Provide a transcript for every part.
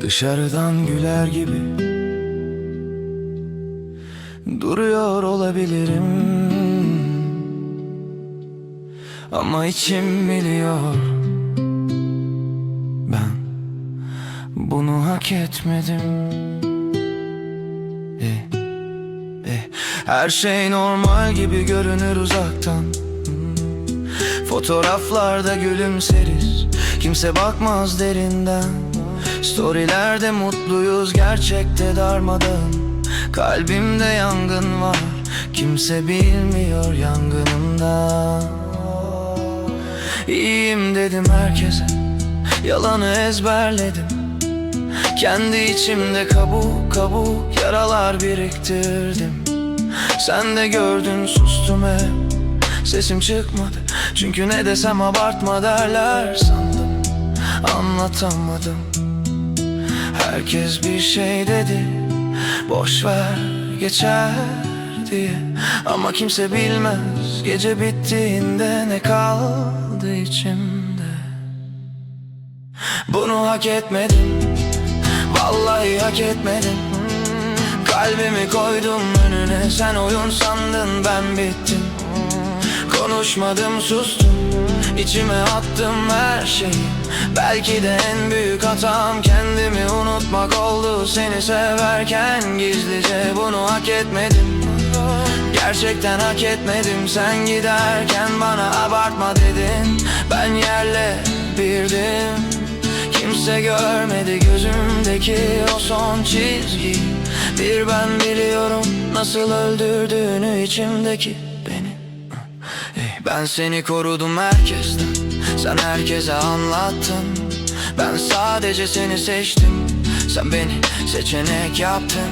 Dışarıdan güler gibi Duruyor olabilirim. Ama içim biliyor Ben bunu hak etmedim. Eh, eh, Her şey normal gibi görünür uzaktan. Fotoğraflarda gülümseriz. Kimse bakmaz derinden Storylerde mutluyuz gerçekte darmadağın. Kalbimde yangın var Kimse bilmiyor yangınımda. İyiyim dedim herkese Yalanı ezberledim. Kendi içimde kabuk kabuk yaralar biriktirdim. Sen de gördün sustum hep. Sesim çıkmadı Çünkü ne desem abartma derler sandım. Anlatamadım Herkes bir şey dedi Boş ver geçer diye. Ama kimse bilmez Gece bittiğinde ne kaldı içimde? Bunu hak etmedim Vallahi hak etmedim. Kalbimi koydum önüne Sen oyun sandın ben bittim Konuşmadım sustum. İçime attım her şeyi. Belki de en büyük hatam Kendimi unutmak oldu. Seni severken gizlice Bunu hak etmedim. Gerçekten hak etmedim. Sen giderken bana abartma dedin. Ben yerle birdim. Kimse görmedi gözümdeki o son çizgi Bir ben biliyorum nasıl öldürdüğünü içimdeki Ben seni korudum herkesten. Sen herkese anlattın. Ben sadece seni seçtim. Sen beni seçenek yaptın.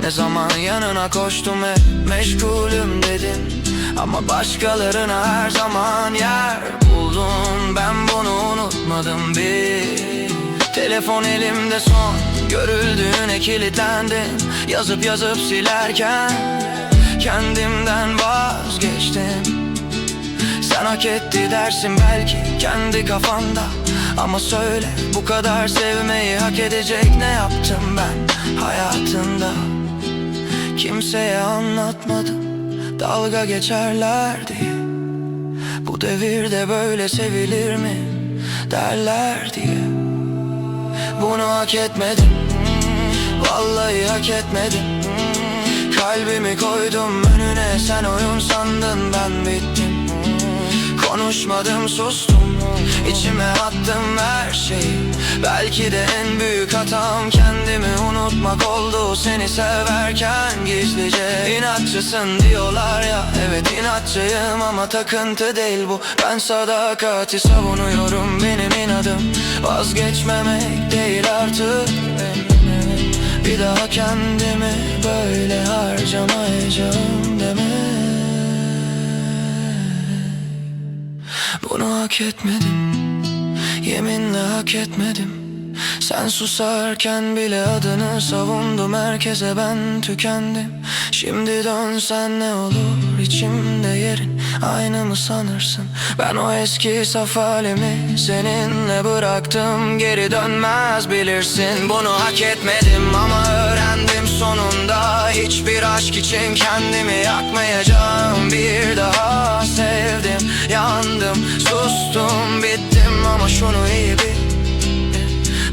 Ne zaman yanına koştum hep meşgulüm dedin. Ama başkalarına her zaman yer buldun. Ben bunu unutmadım bir. Telefon elimde son. Görüldüğüne kilitlendim. Yazıp yazıp silerken Kendimden vazgeçtim hak etti dersin belki kendi kafanda. Ama söyle bu kadar sevmeyi hak edecek ne yaptım ben hayatında? Kimseye anlatmadım dalga geçerler diye Bu devirde böyle sevilir mi derler diye. Bunu hak etmedim Vallahi hak etmedim. Kalbimi koydum önüne Sen oyun sandın ben bittim Konuşmadım sustum İçime attım her şeyi. Belki de en büyük hatam Kendimi unutmak oldu. Seni severken gizlice İnatçısın diyorlar ya. Evet inatçıyım ama takıntı değil bu. Ben sadakati savunuyorum benim inadım. Vazgeçmemek değil artık Bir daha kendimi böyle harcamayacağım demek Bunu hak etmedim. Yeminle hak etmedim. Sen susarken bile adını savundum. Herkese ben tükendim. Şimdi dönsen ne olur? İçimde yerin Aynı mı sanırsın? Ben o eski saf halimi Seninle bıraktım. Geri dönmez bilirsin. Bunu hak etmedim ama öğrendim sonunda. Hiçbir aşk için kendimi yakmayacağım. Bir daha ama şunu iyi bil.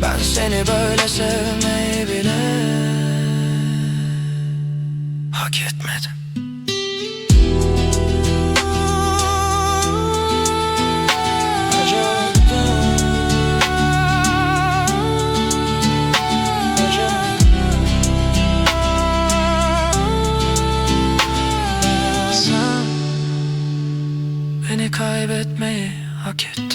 Ben seni böyle sevmeyi bile hak etmedim. Sen Beni kaybetmeyi hak ettin